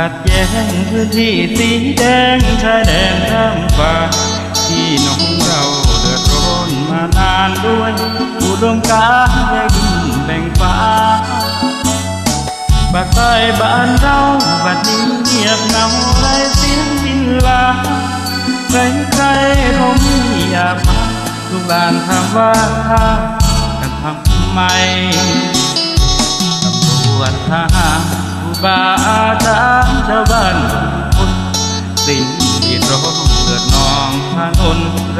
ขัดแย้งพื้นที่สีแดงชายแดนข้ามฟ้าที่น้องเราเดือดร้อนมานานด้วยอุดมการแยกดินแบ่งฟ้าปากใต้บ้านเราบัดนี้เงียบเหงาไรเสียงบินลาใครใครๆเขามีอยากมาลูกหลานถามว่ากันทำไมตำรวจทหารครูบา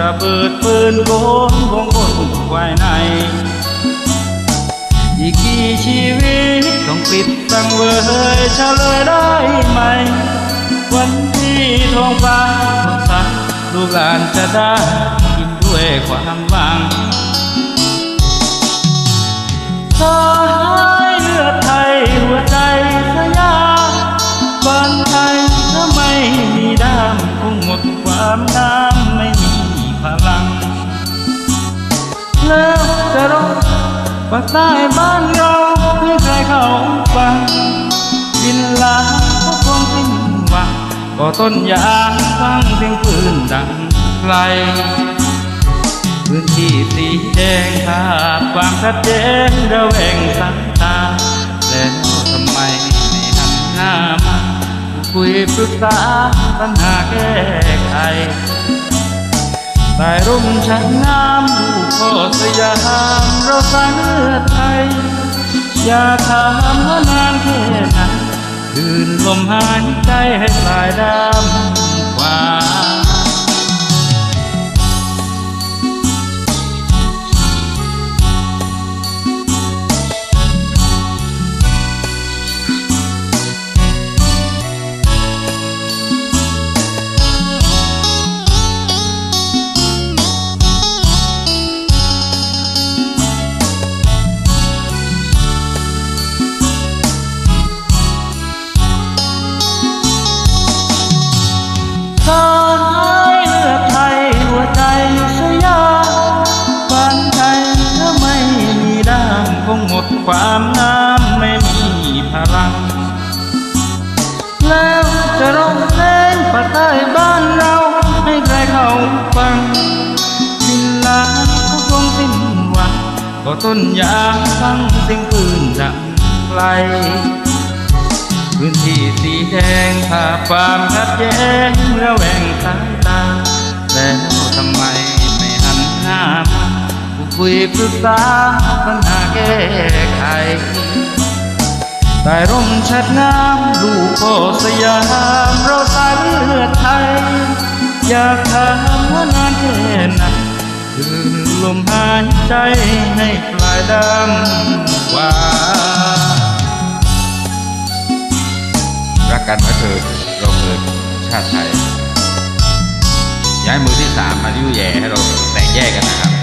ระเบิดปืนโกนวงบนไว้ในอีกกี่ชีวิตต้องปิดสังเวยเฉลยได้ไหม วันที่ท้องฟ้าสดใสลูกหลานจะได้กินด้วยความหวัง แล้วจะร้องปากใต้บ้านเราให้ใครเขาฟังดินลาก็คงสิ้นหวังก็ต้นยางฟังเสียงปืนดังไกลพื้นที่สีแดงขาดความชัดเจนระแวงสายตาแล้วทำไมไม่หันหน้ามาคุยปรึกษาปัญหาแก้ไขใต้ร่มชันน้ำ ไทย อย่าถามว่านานแค่ไหนคืนลมหายใจให้ปลายดำกว่า ความงามไม่มีพลัง แล้วจะร้องเพลงปากใต้บ้านเราให้ใครเขาฟังดินลาก็คงสิ้นหวังก็ต้นยางฟังเสียงปืนดังไกลพื้นที่สีแดงภาพความขัดแย้งระแวงสายตาแล้วทำไมไม่หันหน้า คุยปรึกษาปัญหาแก้ไขใต้ร่มชัดน้ำลูกพ่อสยามเราสายเลือดไทย อยากถามว่านานแค่ไหนคืนลมหายใจให้ปลายดำกว่ารักกันไว้เถิดเราเกิดชาติไทย ย้ายมือที่สามมายุ่แย่ให้เราแตกแยกกันนะครับ